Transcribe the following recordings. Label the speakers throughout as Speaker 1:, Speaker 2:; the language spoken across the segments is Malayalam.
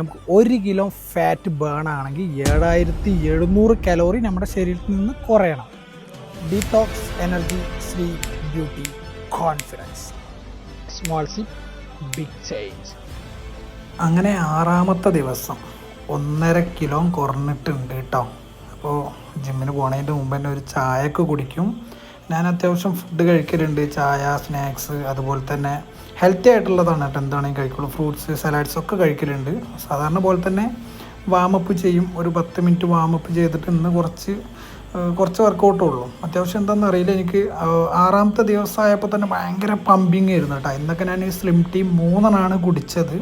Speaker 1: നമുക്ക് ഒരു കിലോ ഫാറ്റ് ബേൺ ആണെങ്കിൽ ഏഴായിരത്തി എഴുന്നൂറ് കലോറി നമ്മുടെ ശരീരത്തിൽ നിന്ന് കുറയണം. Detox energy sleep beauty confidence small sip big change അങ്ങനെ ആറാമത്തെ ദിവസം ഒന്നര കിലോ കുറഞ്ഞിട്ടുണ്ട് കേട്ടോ. അപ്പോൾ ജിമ്മിന് പോണതിന്റെ മുമ്പ് തന്നെ ഒരു ചായയൊക്കെ കുടിക്കും. ഞാൻ അത്യാവശ്യം ഫുഡ് കഴിക്കലുണ്ട്. ചായ സ്നാക്സ് അതുപോലെ തന്നെ ഹെൽത്തി ആയിട്ടുള്ളതാണ്. കേട്ടോ എന്താണെങ്കിൽ കഴിക്കുള്ളൂ. ഫ്രൂട്ട്സ് സലാഡ്സ് ഒക്കെ കഴിക്കലുണ്ട്. സാധാരണ പോലെ തന്നെ വാമപ്പ് ചെയ്യും. ഒരു പത്ത് മിനിറ്റ് വാമപ്പ് ചെയ്തിട്ട് ഇന്ന് കുറച്ച് കുറച്ച് വർക്കൗട്ടേ ഉള്ളൂ. അത്യാവശ്യം എന്താണെന്ന് അറിയില്ല. എനിക്ക് ആറാമത്തെ ദിവസമായപ്പോൾ തന്നെ ഭയങ്കര പമ്പിങ് ആയിരുന്നു കേട്ടോ. ഇന്നൊക്കെ ഞാൻ ഈ സ്ലിം ടീ മൂന്നെണ്ണാണ് കുടിച്ചത്.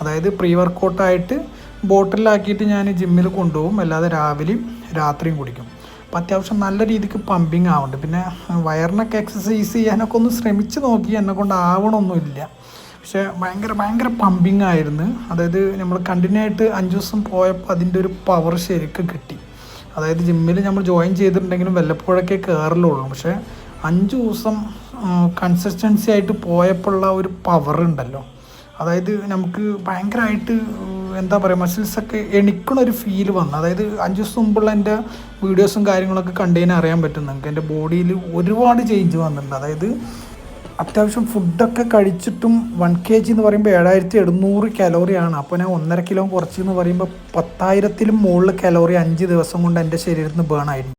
Speaker 1: അതായത് പ്രീ വർക്കൗട്ടായിട്ട് ബോട്ടിലാക്കിയിട്ട് ഞാൻ ജിമ്മിൽ കൊണ്ടുപോകും. അല്ലാതെ രാവിലെയും രാത്രിയും കുടിക്കും. അപ്പോൾ അത്യാവശ്യം നല്ല രീതിക്ക് പമ്പിങ് ആവുന്നുണ്ട്. പിന്നെ വയറിനൊക്കെ എക്സസൈസ് ചെയ്യാനൊക്കെ ഒന്ന് ശ്രമിച്ച് നോക്കി എന്നെ കൊണ്ട് ആവണമൊന്നുമില്ല പക്ഷേ ഭയങ്കര ഭയങ്കര പമ്പിങ് ആയിരുന്നു. അതായത് നമ്മൾ കണ്ടിന്യൂ ആയിട്ട് അഞ്ച് ദിവസം പോയപ്പോൾ അതിന്റെ ഒരു പവർ ശരിക്കും കിട്ടി. അതായത് ജിമ്മിൽ നമ്മൾ ജോയിൻ ചെയ്തിട്ടുണ്ടെങ്കിലും വല്ലപ്പോഴൊക്കെ കയറലുള്ളൂ പക്ഷേ അഞ്ച് ദിവസം കൺസിസ്റ്റൻസി ആയിട്ട് പോയപ്പോഴുള്ള ഒരു പവർ ഉണ്ടല്ലോ. അതായത് നമുക്ക് ഭയങ്കരമായിട്ട് എന്താ പറയുക മസിൽസൊക്കെ ഒരു ഫീൽ വന്നു. അതായത് അഞ്ച് ദിവസം മുമ്പുള്ള എന്റെ വീഡിയോസും കാര്യങ്ങളൊക്കെ കണ്ടതിന് അറിയാൻ പറ്റും. നിങ്ങൾക്ക് എന്റെ ബോഡിയിൽ ഒരുപാട് ചേഞ്ച് വന്നിട്ടുണ്ട്. അതായത് അത്യാവശ്യം ഫുഡൊക്കെ കഴിച്ചിട്ടും വൺ കെ ജി എന്ന് പറയുമ്പോൾ ഏഴായിരത്തി എഴുന്നൂറ് കലോറിയാണ് അപ്പോൾ ഞാൻ ഒന്നര കിലോ കുറച്ച് എന്ന് പറയുമ്പോൾ പത്തായിരത്തിലും മുകളിൽ കലോറി അഞ്ച് ദിവസം കൊണ്ട് എന്റെ ശരീരത്തിൽ നിന്ന് ബേൺ ആയിരുന്നു